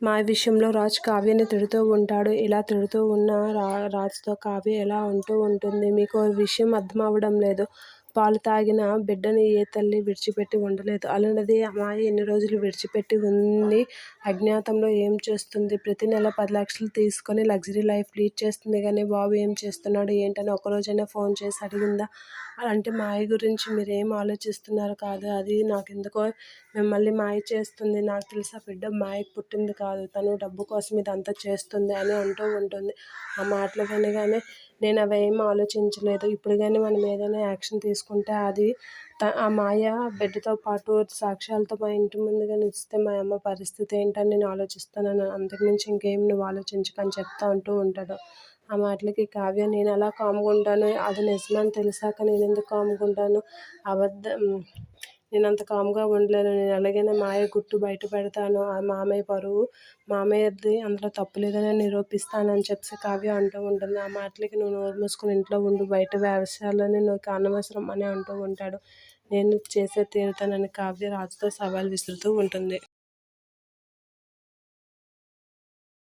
మా విషయంలో రాజ్ కావ్యని తిడుతూ ఉంటాడు. ఇలా తిడుతూ ఉన్న రా రాజ్తో కావ్య ఎలా ఉంటూ ఉంటుంది? మీకు విషయం అర్థం అవ్వడం లేదు. పాలు తాగిన బిడ్డని ఏ తల్లి విడిచిపెట్టి ఉండలేదు. అలాంటిది అమ్మాయి ఎన్ని రోజులు విడిచిపెట్టి ఉంది? అజ్ఞాతంలో ఏం చేస్తుంది? ప్రతి నెల పది లక్షలు తీసుకొని లగ్జరీ లైఫ్ లీడ్ చేస్తుంది కానీ బాబు ఏం చేస్తున్నాడు ఏంటని ఒకరోజైనా ఫోన్ చేసి అడిగిందా? అంటే మాయ గురించి మీరు ఏం ఆలోచిస్తున్నారు? కాదు అది నాకు ఎందుకో మిమ్మల్ని మాయ చేస్తుంది. నాకు తెలిసి ఆ బిడ్డ మాయకు పుట్టింది కాదు. తను డబ్బు కోసం ఇదంతా చేస్తుంది అని అంటూ ఉంటుంది. ఆ మాటలు వినగానే నేను అవి ఏం ఆలోచించలేదు. ఇప్పుడు కానీ మనం ఏదైనా యాక్షన్ తీసుకుంటే అది త ఆ మాయ బిడ్డతో పాటు సాక్ష్యాలతో మా ఇంటి ముందుగా నిలిస్తే మా అమ్మ పరిస్థితి ఏంటని నేను ఆలోచిస్తానని అంతకుమించి ఇంకేం నువ్వు ఆలోచించకని చెప్తా ఉంటూ ఉంటాడు. ఆ మాటలకి కావ్య నేను ఎలా కామ్గా ఉంటాను అది నిజమని తెలిసాక నేను ఎందుకు కామ్గా ఉంటాను? అబద్ధం. నేను అంత కామ్గా ఉండలేను. నేను ఎలాగైనా మాయ గుట్టు బయట పెడతాను. ఆ మామయ్య పరువు మామయ్యది అందులో తప్పు లేదని నిరూపిస్తానని చెప్పి కావ్య అంటూ ఉంటుంది. ఆ మాటలకి నువ్వు నోరు మూసుకుని ఇంట్లో ఉండు బయట వ్యవసాయాలని నువ్వు అనవసరం అని అంటూ ఉంటాడు. నేను చేసే తీరుతానని కావ్య రాజుతో సవాల్ విసురుతూ ఉంటుంది.